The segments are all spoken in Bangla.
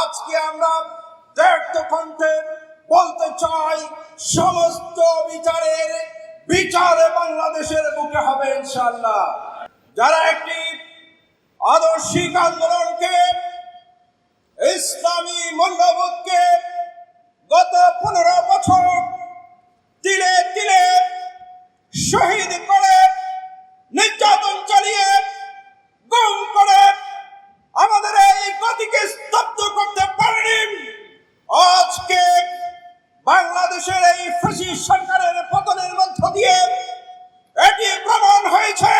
আজকে আমরা দেড় কণ্ঠে বলতে চাই, সমস্ত বিচারের বিচারে বাংলাদেশের বুকে হবে ইনশাআল্লাহ। যারা একটি আদর্শিক আন্দোলনকে ইসলামী মূল্যবোধকে গত পনেরো বছর তিলে তিলে শহীদ করে, নির্যাতন চালিয়ে, গুম করে আমাদের এই গতিকে স্তব্ধ করতে পারেনি। আজকে বাংলাদেশের এই ফাঁসি সরকারের পতনের মধ্য দিয়ে এটি প্রমাণ হয়েছে,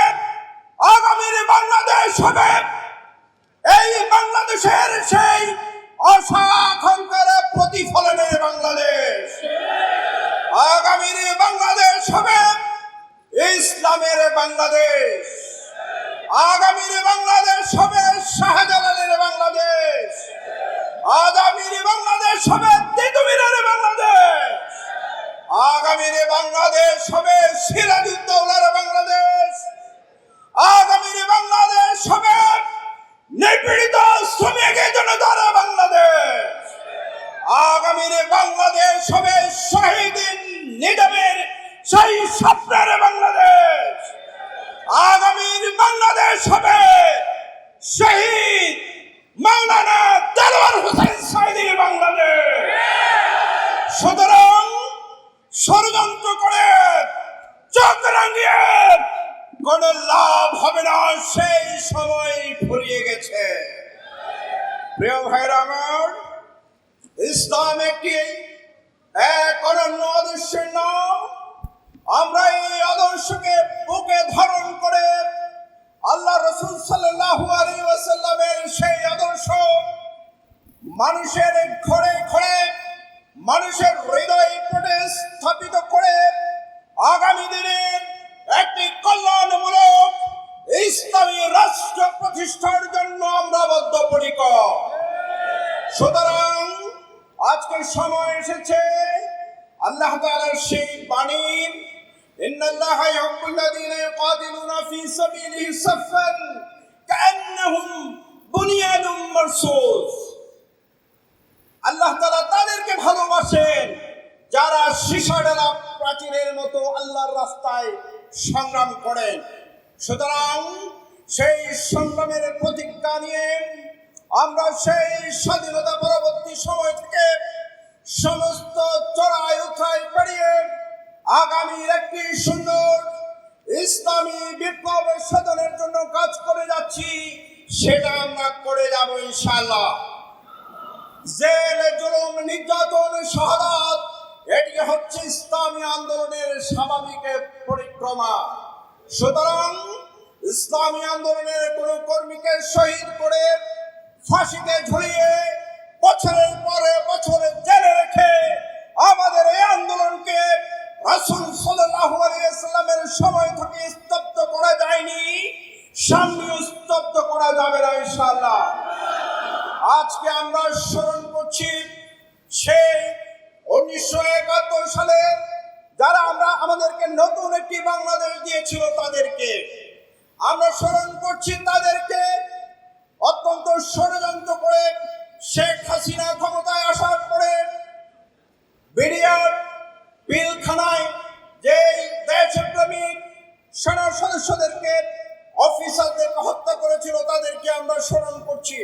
আগামীর বাংলাদেশ হবে। আগামীর বাংলাদেশ হবে ইসলামের বাংলাদেশ। আগামীর বাংলাদেশ হবে শাহজালালের বাংলাদেশ। আগামীর বাংলাদেশ হবে তিতুমিরের বাংলাদেশ। আগামীর বাংলাদেশ হবে সিরাজউদ্দৌলার বাংলাদেশ আগামীর বাংলাদেশ হবে নিপীড়িত শ্রমিক জনতার বাংলাদেশ আগামীর বাংলাদেশ হবে শহীদ নিজামের সেই স্বপ্নের বাংলাদেশ আগামীর বাংলাদেশ হবে শহীদ মাওলানা দেলোয়ার হোসেন সাইদির বাংলাদেশ সুতরাং ষড়যন্ত্র করে চোখ রাঙিয়ে কোন লাভ হবে না সেই সময় ফুরিয়ে গেছে। প্রিয় ভাইরা আমার, ইসলাম একটি এক অনন্য আদর্শের নাম। আমরা এই আদর্শকে বুকে ধারণ করে আল্লাহ রসুল সাল্লাল্লাহু আলাইহি ওয়াসাল্লামের সেই আদর্শ মানুষের ঘরে ঘরে, মানুষের রাষ্ট্র প্রতিষ্ঠার জন্য আমরা বদ্ধপরিকর সুতরাং আজকের সময় এসেছে আল্লাহ তাআলার সেই বাণী إن الله يحب الذين يقاتلون في سبيله صفا كأنهم بنيان مرصوص আল্লাহ তাআলা তাদেরকে ভালোবাসেন যারা সীসাডালা প্রাচীরের মতো আল্লাহর রাস্তায় সংগ্রাম করেন সুতরাং সেই সংগ্রামের প্রতিজ্ঞা নিয়ে আমরা সেই স্বাধীনতা পরবর্তী সময় থেকে সমস্ত চড়াই উঠাই পেরিয়ে আগামীর একটি সুন্দর ইসলামী বিপ্লব সাধনের জন্য কাজ করে যাচ্ছি, সেটা আমরা করে যাব ইনশাআল্লাহ। জেল, জুলুম, নির্যাতন, শাহাদাত, এটি হচ্ছে ইসলামী আন্দোলনের স্বাভাবিক পরিক্রমা। সুতরাং ইসলামী আন্দোলনের কোন কর্মীকে শহীদ করে ফাঁসিতে ঝুলিয়ে বছরের পরে বছর জেলে রেখে আমাদের এই আন্দোলনকে রাসূল সাল্লাল্লাহু আলাইহি সাল্লামের সময় থেকে স্তব্ধ করা যায়নি, সামনেও স্তব্ধ করা যাবে না ইনশাআল্লাহ। আজকে আমরা স্মরণ করছি সেই উনিশশো একাত্তর সালে যারা আমরা আমাদেরকে নতুন একটি বাংলাদেশ দিয়েছিল তাদেরকে। আমরা স্মরণ করছি তাদেরকে অত্যন্ত ষড়যন্ত্র করে শেখ হাসিনা ক্ষমতায় আসার পরে বিডিআর পিলখানায় যে দেশপ্রেমিক সেনা সদস্যদেরকে অফিসারদেরকে হত্যা করেছিল, তাদেরকে আমরা স্মরণ করছি।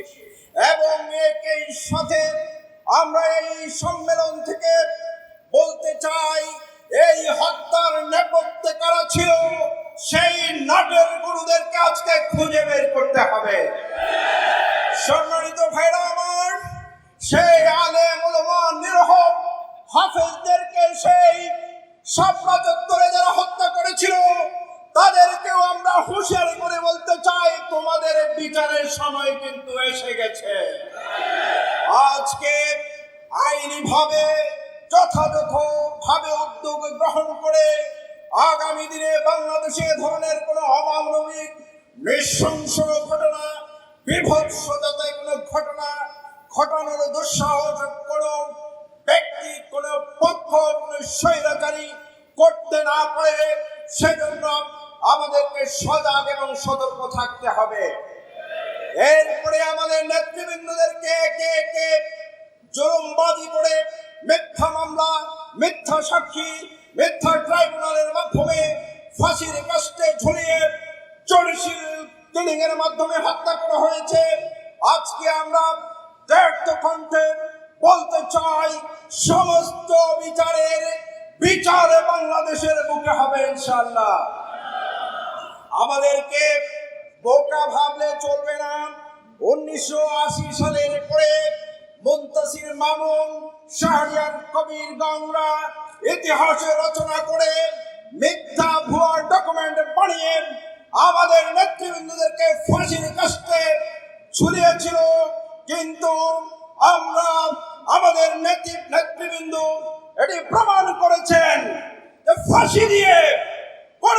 এবং একই সাথে আমরা এই সম্মেলন থেকে বলতে চাই, এই হত্যার নেপথ্যে কারা ছিল? সেই নাটের গুরুদেরকে আজকে খুঁজে বের করতে হবে। সম্মানিত ভাইরা আমার, সেই আলে মুলমান নিরহ হাফেজদেরকে সেই সাপড়া চত্বরে যারা হত্যা করেছিল, তাদেরকেও আমরা হুঁশিয়ারি করে বলতে চাই, তোমাদের বিচারের সময় কিন্তু এসে গেছে। আজকে আইনি ভাবে যথাযথ ভাবে উদ্যোগ গ্রহণ করে আগামী দিনে বাংলাদেশে ধরনের কোনো অমানবিক, নৃশংস ঘটনা বিভৎসতায় কোনো ঘটনা ঘটানোর দুঃসাহস কোন ব্যক্তি, কোন পক্ষ, কোন স্বৈরাচারী করতে না পারে, সেজন্য আমাদেরকে সজাগ এবং সতর্ক থাকতে হবে। এরপরে আমাদের নেতৃবৃন্দদেরকে একে একে জুলুমবাজি করে মিথ্যা মামলা মিথ্যা সাক্ষী, মিথ্যা ট্রাইব্যুনালের মাধ্যমে ফাঁসির কাস্টে ঝুলিয়ে চড়িশিল কিলিং এর মাধ্যমে হত্যা করা হয়েছে। আজকে আমরা দেড় কণ্ঠে বলতে চাই, সমস্ত বিচারের বিচারে বাংলাদেশের বুকে হবে ইনশাআল্লাহ। আমাদেরকে বোকা ভাবলে চলবে না। উনিশশো আশি সালের পরে মুন্তাসির মামুন শাহরিয়ার কবির গংরা ইতিহাসে রচনা করে মিথ্যা ভুয়া ডকুমেন্ট বানিয়ে আমাদের নেতৃবৃন্দদেরকে ফাঁসির কাস্তে ঝুলিয়েছিল। কিন্তু আমরা আমাদের নেতৃ, নেতৃবৃন্দ এটি প্রমাণ করেছেন যে ফাঁসি দিয়ে কোন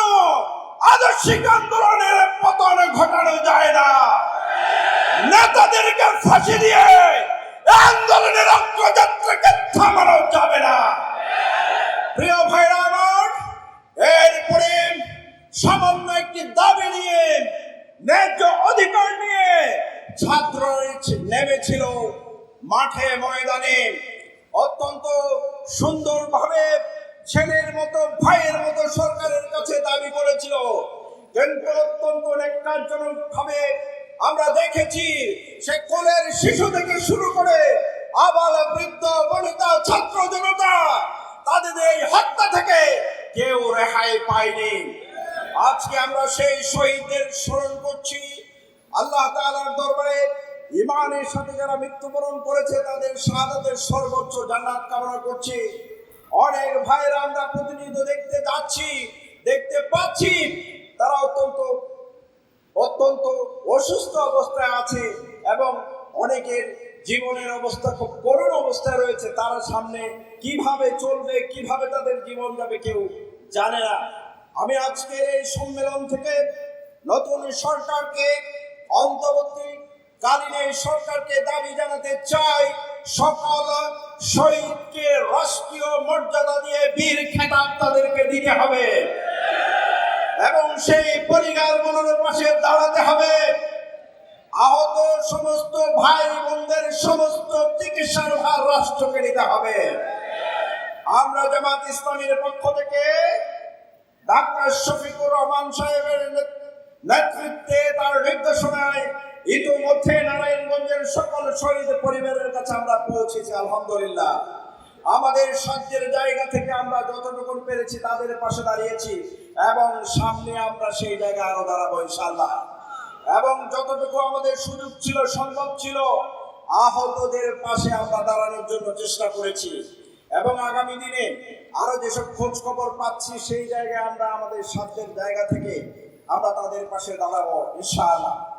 আদর্শিক আন্দোলনের পতন ঘটানো যায় না। নেতাদেরকে ফাঁসি দিয়ে আন্দোলনের অগ্রযাত্রাকে থামানো যাবে না। প্রিয় ভাইরা আমার, এরপরে সামান্য একটি দাবি নিয়ে, ন্যায্য অধিকার নিয়ে ছাত্র নেমেছিল মাঠে ময়দানে। অত্যন্ত সুন্দরভাবে ছেলের মতো, ভাইয়ের মতো সরকারের কাছে দাবি করেছিল। কিন্তু অত্যন্ত ন্যাক্কারজনক ভাবে আমরা দেখেছি, সে কোলের শিশু থেকে শুরু করে আবাল বৃদ্ধ, বনিতা, ছাত্র জনতা, তাদের এই হত্যা থেকে কেউ রেহাই পায়নি। আজকে আমরা সেই শহীদদের স্মরণ করছি। আল্লাহ তাআলার দরবারে ইমানের সাথে যারা মৃত্যুবরণ করেছে, তাদের শাহাদাতের সর্বোচ্চ জান্নাত কামনা করছি। অনেক ভাইয়েরা আমরা প্রতিনিধিত্ব দেখতে যাচ্ছি, দেখতে পাচ্ছি, তারা অত্যন্ত অত্যন্ত অসুস্থ অবস্থায় আছে এবং অনেকের জীবনের অবস্থা খুব করুণ অবস্থায় রয়েছে। তারা সামনে কীভাবে চলবে, কীভাবে তাদের জীবন যাবে কেউ জানে না। আমি আজকে এই সম্মেলন থেকে নতুন সরকারকে, অন্তর্বর্তী কালীন এই সরকারকে দাবি জানাতে চাই। সকল শহীদকে রাষ্ট্রীয় মর্যাদা দিয়ে বীর খেতাব তাদেরকে দিতে হবে। এবং সেই পরিবার মনের পাশে দাঁড়াতে হবে। আহত সমস্ত ভাই বোনদের সমস্ত চিকিৎসার ভার রাষ্ট্রকে নিতে হবে। আমরা জামাত ইসলামের পক্ষ থেকে ডাক্তার শফিকুর রহমান সাহেবের নেতৃত্বে তার নির্দেশনায় ইতিমধ্যে নারায়ণগঞ্জের সকল শহীদ পরিবারের কাছে আমরা পৌঁছেছি, আলহামদুলিল্লাহ। আমাদের সাহায্যের জায়গা থেকে আমরা যতটুকু পেরেছি তাদের পাশে দাঁড়িয়েছি এবং সামনে আমরা সেই জায়গায় আরও দাঁড়াবো ইনশাল্লাহ এবং যতটুকু আমাদের সুযোগ ছিল, সম্ভব ছিল, আহতদের পাশে আমরা দাঁড়ানোর জন্য চেষ্টা করেছি। এবং আগামী দিনে আরও যেসব খোঁজ খবর পাচ্ছি, সেই জায়গায় আমরা আমাদের সাধ্যের জায়গা থেকে আমরা তাদের পাশে দাঁড়াবো, ইনশাআল্লাহ।